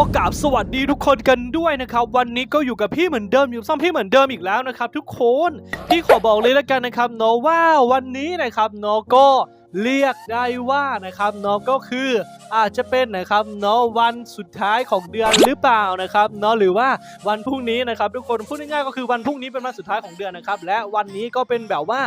กับสวัสดีทุกคนกันด้วยนะครับ วันนี้ก็อยู่กับพี่เหมือนเดิมอยู่ซ่อมพี่เหมือนเดิมอีกแล้วนะครับ ทุกคนพี่ขอบอกเลยแล้วกันนะครับเนาะว่าวันนี้นะครับเนาะก็เรียกได้ว่านะครับเนาะก็คืออาจจะเป็นนะครับเนาะวันสุดท้ายของเดือนหรือเปล่านะครับเนาะหรือว่าวันพรุ่งนี้นะครับ ทุกคนพูดง่ายๆก็คือวันพรุ่งนี้เป็นวันสุดท้ายของเดือนนะครับ และวันนี้ก็เป็นแบบว่า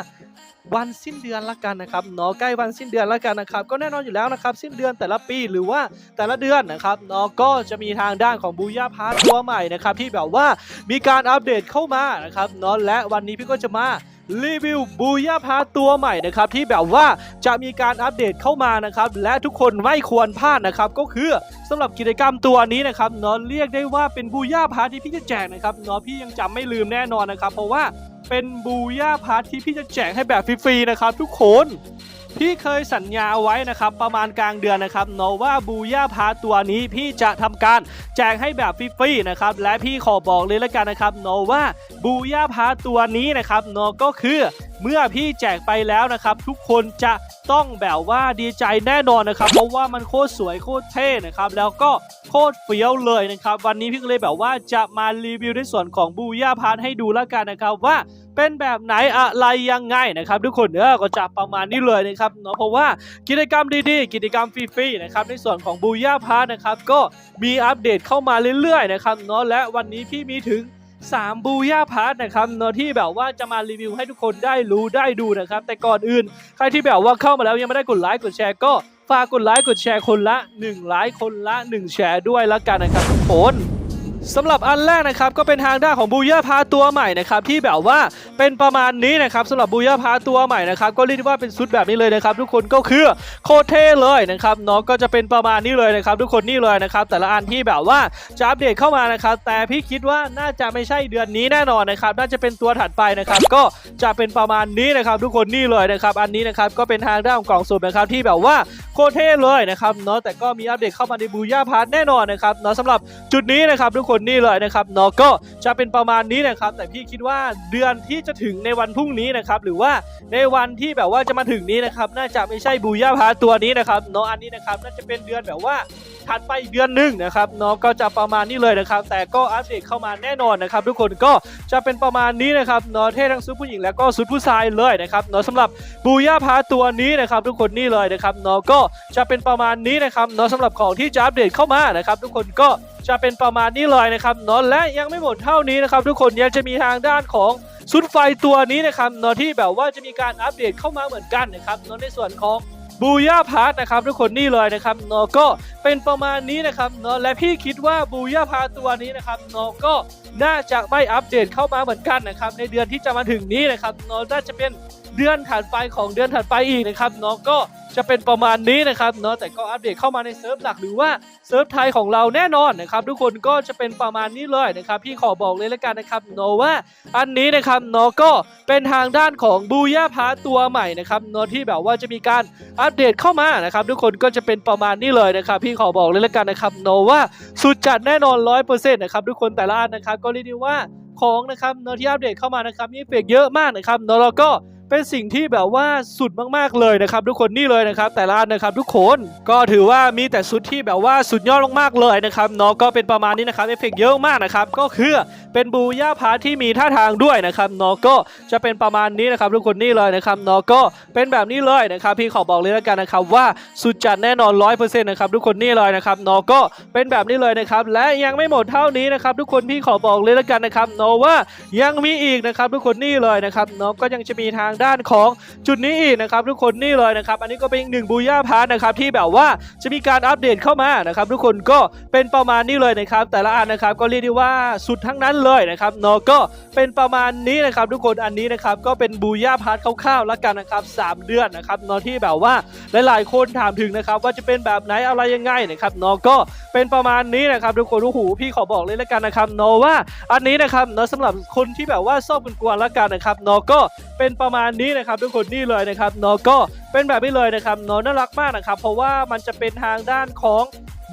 วันสิ้นเดือนละกันนะครับเนาะใกล้วันสิ้นเดือนละกันนะครับก็แน่นอนอยู่แล้วนะครับสิ้นเดือนแต่ละปีหรือว่าแต่ละเดือนนะครับเนาะก็จะมีทางด้านของบูย่าพาร์ตัวใหม่นะครับที่แบบว่ามีการอัปเดตเข้ามานะครับเนาะและวันนี้พี่ก็จะมารีวิวบูย่าพาตัวใหม่นะครับที่แบบว่าจะมีการอัปเดตเข้ามานะครับและทุกคนไม่ควรพลาดนะครับก็คือสำหรับกิจกรรมตัวนี้นะครับเนาะเรียกได้ว่าเป็นบูย่าพาที่พี่จะแจกนะครับเนาะพี่ยังจำไม่ลืมแน่นอนนะครับเพราะว่า เป็นบูย่าพาร์ทที่พี่จะแจกให้แบบฟรีๆนะครับทุกคนพี่เคยสัญญาไว้นะครับประมาณกลางเดือนนะครับโนว่าบูย่าพาตัวนี้พี่จะทำการแจกให้แบบฟรีๆนะครับและพี่ขอบอกเลยละกันนะครับโนว่าบูย่าพาตัวนี้นะครับโนก็คือเมื่อพี่แจกไปแล้วนะครับ ทุกคนจะต้องแบบว่าดีใจแน่นอนนะครับ เพราะว่ามันโคตรสวยโคตรเท่นะครับ แล้วก็โคตรเฟี้ยวเลยนะครับ วันนี้พี่ก็เลยแบบว่าจะมารีวิวในส่วนของบูย่าพาร์ทให้ดูแล้วกันนะครับว่าเป็นแบบไหนอะไรยังไงนะครับ ทุกคนเออก็จะประมาณนี้เลยนะครับเนาะเพราะว่ากิจกรรมดีๆ กิจกรรมฟรีๆนะครับในส่วนของบูย่าพาร์ทนะครับก็มีอัปเดตเข้ามาเรื่อยๆนะครับเนาะและวันนี้พี่มีถึง 3บูย่าพาร์ทนะครับเนาะที่แบบว่าจะมารีวิวให้ทุกคนได้รู้ได้ดูนะครับ แต่ก่อนอื่น ใครที่แบบว่าเข้ามาแล้วยังไม่ได้กดไลค์กดแชร์ก็ฝากกดไลค์กดแชร์คนละ1ไลค์คนละ 1 แชร์ด้วยละกันนะครับทุกคน สำหรับอันแรกนะครับก็เป็นทางด้านของบูย่าพาตัวใหม่นะครับที่แบบว่าเป็นประมาณนี้นะครับสำหรับบูย่าพาตัวใหม่นะครับก็เรียกได้ว่าเป็นชุดแบบนี้เลยนะครับทุกคนก็คือโคเท่เลยนะครับเนาะก็จะเป็นประมาณนี้เลยนะครับทุกคนนี่เลยนะครับแต่ละอันที่แบบว่าจะอัปเดตเข้ามานะครับแต่พี่คิดว่าน่าจะไม่ใช่เดือนนี้แน่นอนนะครับน่าจะเป็นตัวถัดไปนะครับก็จะเป็นประมาณนี้นะครับทุกคนนี่เลยนะครับอันนี้นะครับก็เป็นทางด้านของกล่องสุ่มนะครับที่แบบว่าโคเท่เลยนะครับเนาะแต่ก็มีอัปเดตเข้ามาในบูย่าพาร์ทแน่นอนนะครับเนาะสำหรับจุดนี้นะครับทุกคนนี่เลยนะครับเนาะก็จะเป็นประมาณนี้นะครับ แต่พี่คิดว่าเดือนที่จะถึงในวันพรุ่งนี้นะครับ หรือว่าในวันที่แบบว่าจะมาถึงนี้นะครับ น่าจะไม่ใช่บูย่าพาตัวนี้นะครับเนาะอันนี้นะครับ น่าจะเป็นเดือนแบบว่า ถัดไปอีกเดือนหนึ่งนะครับเนาะก็จะประมาณนี้เลยนะครับ แต่ก็อัปเดตเข้ามาแน่นอนนะครับ ทุกคนก็จะเป็นประมาณนี้นะครับเนาะเท่ทั้งซุปผู้หญิงและก็ซุปผู้ชายเลยนะครับเนาะสำหรับบูย่าพาตัวนี้นะครับ ทุกคนนี่เลยนะครับเนาะก็จะเป็นประมาณนี้นะครับเนาะสำหรับของที่จะอัปเดตเข้ามานะครับ ทุกคนก็จะเป็นประมาณนี้เลยนะครับเนาะและยังไม่หมดเท่านี้นะครับ ทุกคนยังจะมีทางด้านของชุดไฟตัวนี้นะครับเนาะที่แบบว่าจะมีการอัปเดตเข้ามาเหมือนกันนะครับเนาะในส่วนของ บูย่าพาร์ทนะครับทุกคนนี่เลยนะครับเนาะก็เป็นประมาณนี้นะครับเนาะและพี่คิดว่าบูย่าพาร์ตัวนี้นะครับเนาะก็น่าจะไม่อัปเดตเข้ามาเหมือนกันนะครับในเดือนที่จะมาถึงนี้นะครับเนาะน่าจะเป็นเดือนถัดไปของเดือนถัดไปอีกนะครับเนาะก็ จะเป็นประมาณนี้นะครับเนาะแต่ก็อัปเดตเข้ามาในเซิร์ฟหลักหรือว่าเซิร์ฟไทยของเราแน่นอนนะครับทุกคนก็จะเป็นประมาณนี้เลยนะครับพี่ขอบอกเลยละกันนะครับเนาะว่าอันนี้นะครับเนาะก็เป็นทางด้านของบูย่าพาตัวใหม่นะครับเนาะที่แบบว่าจะมีการอัปเดตเข้ามานะครับทุกคนก็จะเป็นประมาณนี้เลยนะครับพี่ขอบอกเลยแล้วกันนะครับโนาะว่าสุดจัดแน่นอนร้อยเปอร์เซ็นต์นะครับทุกคนแต่ละอันนะครับก็เรียกได้ว่าของนะครับเนอะที่อัปเดตเข้ามานะครับมีเฟกเยอะมากนะครับเนอะแล้วก็ เป็นสิ่งที่แบบว่าสุดมากๆเลยนะครับ ทุกคนนี่เลยนะครับ แต่ละนะครับ ทุกคนก็ถือว่ามีแต่ชุดที่แบบว่าสุดยอดมากๆเลยนะครับเนาะก็เป็นประมาณนี้นะครับเอฟเฟกเยอะมากนะครับก็คือเป็นบูย่าพาร์ทที่มีท่าทางด้วยนะครับเนาะก็จะเป็นประมาณนี้นะครับทุกคนนี่เลยนะครับเนาะก็เป็นแบบนี้เลยนะครับพี่ขอบอกเลยแล้วกันนะครับว่าสุดจัดแน่นอนร้อยเปอร์เซ็นต์นะครับทุกคนนี่เลยนะครับเนาะก็เป็นแบบนี้เลยนะครับและยังไม่หมดเท่านี้นะครับทุกคนพี่ขอบอกเลยแล้วกันนะครับเนาะว่ายังมีอีกนะครับทุกคนนี่เลยนะครับเนาะก็ยังจะมีทางด้านของจุดนี้อีกนะครับทุกคนนี่เลยนะครับ อันนี้ก็เป็นอีกหนึ่งบูย่าพาร์ทนะครับที่แบบว่าจะมีการอัปเดตเข้ามานะครับทุกคนก็เป็นประมาณนี้เลยนะครับ แต่ละอันนะครับก็เรียกได้ว่าสุดทั้งนั้นเลยนะครับเนาะก็เป็นประมาณนี้นะครับ ทุกคนอันนี้นะครับก็เป็นบูย่าพาร์ทคร่าวๆแล้วกันนะครับสามเดือนนะครับเนาะที่แบบว่าหลายๆคนถามถึงนะครับว่าจะเป็นแบบไหนอะไรยังไงนะครับเนาะก็เป็นประมาณนี้นะครับทุกคนโอ้โหพี่ขอบอกเลยแล้วกันนะครับเนาะว่าอันนี้นะครับเนาะสำหรับคนที่แบบว่าชอบกวนๆแล้วกันนะครับเนาะก็ เป็นประมาณนี้นะครับทุกคนนี่เลยนะครับเนาะก็เป็นแบบนี้เลยนะครับเนาะน่ารักมากนะครับเพราะว่ามันจะเป็นทางด้านของ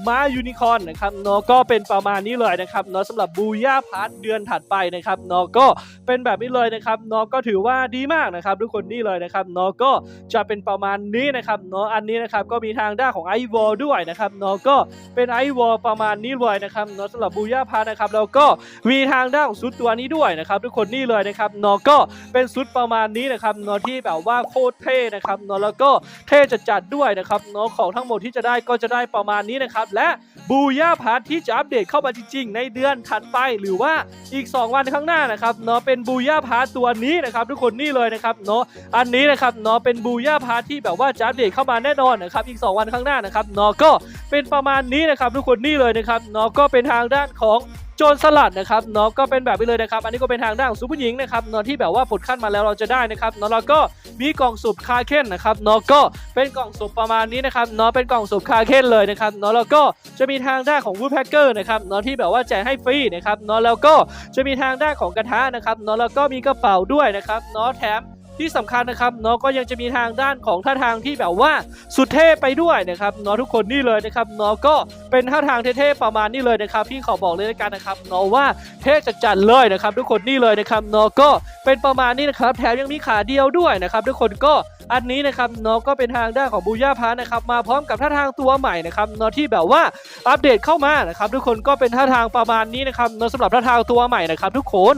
ม้ายูนิคอนนะครับเนาะก็เป็นประมาณนี้เลยนะครับเนาะสำหรับบูย่าพาร์ทเดือนถัดไปนะครับเนาะก็เป็นแบบนี้เลยนะครับเนาะก็ถือว่าดีมากนะครับทุกคนนี่เลยนะครับเนาะก็จะเป็นประมาณนี้นะครับเนาะอันนี้นะครับก็มีทางด้านของไอวอลด้วยนะครับเนาะก็เป็นไอวอลประมาณนี้เลยนะครับเนาะสำหรับบูย่าพาร์ทนะครับแล้วก็มีทางด้านของซุดตัวนี้ด้วยนะครับทุกคนนี่เลยนะครับเนาะก็เป็นซุดประมาณนี้นะครับเนาะที่แบบว่าโคตรเท่นะครับเนาะแล้วก็เท่จัดๆด้วยนะครับเนาะของทั้งหมดที่จะได้ก็จะได้ประมาณนี้นะครับและบูย่าพาร์ทที่จะอัปเดตเข้ามาจริงๆ ในเดือนถัดไปหรือว่าอีก 2 วันข้างหน้านะครับเนาะเป็นบูย่าพาร์ทตัวนี้นะครับทุกคนนี่เลยนะครับเนาะอันนี้นะครับเนาะเป็นบูย่าพาร์ทที่แบบว่าจะอัปเดตเข้ามาแน่นอนนะครับอีก 2 วันข้างหน้านะครับเนาะก็เป็นประมาณนี้นะครับทุกคนนี่เลยนะครับเนาะก็เป็นทางด้านของ โจรสลัดนะครับเนาะก็เป็นแบบนี้เลยนะครับ อันนี้ก็เป็นทางด้านของซูเปอร์หญิงนะครับเนาะที่แบบว่าปลดขั้นมาแล้วเราจะได้นะครับเนาะแล้วก็มีกล่องสุ่มคาเคนนะครับเนาะก็เป็นกล่องสุ่มประมาณนี้นะครับเนาะเป็นกล่องสุ่มคาเคนเลยนะครับเนาะแล้วก็จะมีทางด้านของวูดแพคเกอร์นะครับเนาะที่แบบว่าแจกให้ฟรีนะครับเนาะแล้วก็จะมีทางด้านของกระทะนะครับเนาะแล้วก็มีกระเป๋าด้วยนะครับเนาะแถม ที่สำคัญนะครับเนาะก็ยังจะมีทางด้านของท่าทางที่แบบว่าสุดเท่ไปด้วยนะครับเนาะทุกคนนี่เลยนะครับเนาะก็เป็นท่าทางเท่ๆประมาณนี้เลยนะครับพี่ขอบอกเลยล้วกันนะครับเนาะว่าเท่จัดๆเลยนะครับ ทุกคนนี่เลยนะครับเนาะก็เป็นประมาณนี้นะครับแถมยังมีขาเดียวด้วยนะครับทุกคนก็อันนี้นะครับเนาะก็เป็นทางด้านของบูย่าพานะครับมาพร้อมกับท่าทางตัวใหม่นะครับเนาะที่แบบว่าอัปเดตเข้ามานะครับทุกคนก็เป็นท่าทางประมาณนี้นะครับเนาะสำหรับท่าทางตัวใหม่นะครับทุกคน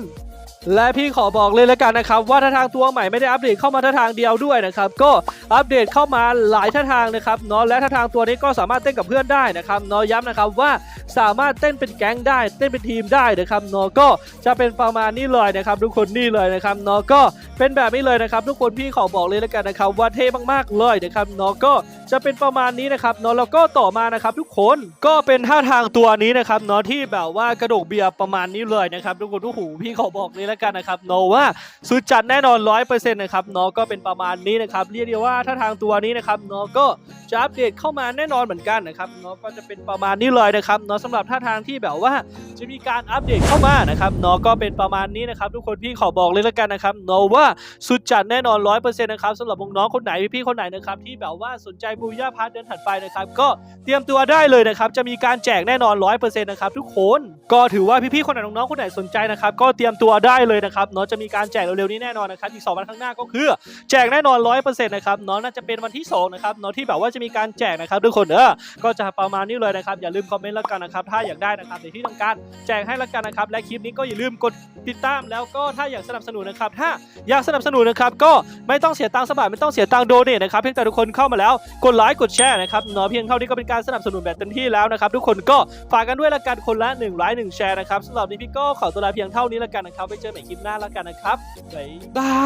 และพี่ขอบอกเลยแล้วกันนะครับว่าท่าทางตัวใหม่ไม่ได้อัปเดตเข้ามาท่าทางเดียวด้วยนะครับก็อัปเดตเข้ามาหลายท่าทางนะครับเนาะและท่าทางตัวนี้ก็สามารถเต้นกับเพื่อนได้นะครับเนาะย้ำนะครับว่าสามารถเต้นเป็นแก๊งได้ เต้นเป็นทีมได้นะครับเนาะก็จะเป็นประมาณนี้เลยนะครับทุกคนนี่เลยนะครับเนาะก็เป็นแบบนี้เลยนะครับทุกคนพี่ขอบอกเลยแล้วกันนะครับว่าเท่มากๆเลยนะครับเนาะก็จะเป็นประมาณนี้นะครับเนาะแล้วก็ต่อมานะครับทุกคนก็เป็นท่าทางตัวนี้นะครับเนาะที่แบบว่ากระดกเบียร์ประมาณนี้เลยนะครับทุกคนทุกหูพี่ขอบอกเลยแล้วกันนะครับเนว่าสุดจัดแน่นอนร้อยเปอร์เซ็นต์นะครับเนก็เป็นประมาณนี้นะครับเรียกได้ว่าท่าทางตัวนี้นะครับเนก็จะอัปเดตเข้ามาแน่นอนเหมือนกันนะครับเนก็จะเป็นประมาณนี้เลยนะครับเนาะสำหรับท่าทางที่แบบว่าจะมีการอัปเดตเข้ามานะครับเนก็เป็นประมาณนี้นะครับทุกคนพี่ขอบอกเลยแล้วกันนะครับเนว่าสุดจัดแน่นอนร้อยเปอร์เซ็นต์นะครับสำหรับน้องคนไหนพี่ๆคนไหนนะครับที่แบบว่าสนใจบูย่าพาร์ทเดือนถัดไปนะครับก็เตรียมตัวได้เลยนะครับจะมีการแจกแน่นอนร้อยเปอร์เซ็นต์นะครับทุกคนก็ถือว่าพี่ๆคนไหนน้องๆคนไหนสนใจนะครับก็เตรียมตัวได้เลยนะครับเนาะจะมีการแจกเร็วๆนี้แน่นอนนะครับอีกสองวันข้างหน้าก็คือ แจกแน่นอนร้อยเปอร์เซ็นต์นะครับเนาะน่าจะเป็นวันที่สองนะครับเนาะที่แบบว่าจะมีการแจกนะครับทุกคนเออก็จะประมาณนี้เลยนะครับอย่าลืมคอมเมนต์แล้วกันนะครับถ้าอยากได้นะครับในที่ต้องการแจกให้และกันนะครับและคลิปนี้ก็อย่าลืมกดติดตามแล้วก็ถ้าอยากสนับสนุนนะครับถ้าอยากสนับสนุนนะครับก็ไม่ต้องเสียตังค์สบายไม่ต้องเสียตังค์โดเนทนะครับเพียงแต่ทุกคนเข้ามาแล้วกดไลค์กดแชร์นะครับเนาะเพียงเท่านี้ก็เป็นการสนับสนุนแบบเต็มที่แล้วนะครับทุกคนก็ฝากกันด้วยละกันคนละ1ไลค์1แชร์นะครับสำหรับนี้พี่ก็ขอตัวลาเพียงเท่านี้ละกันนะครับไว้เจอใหม่คลิปหน้าแล้วกันนะครับบ๊ายบา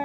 ย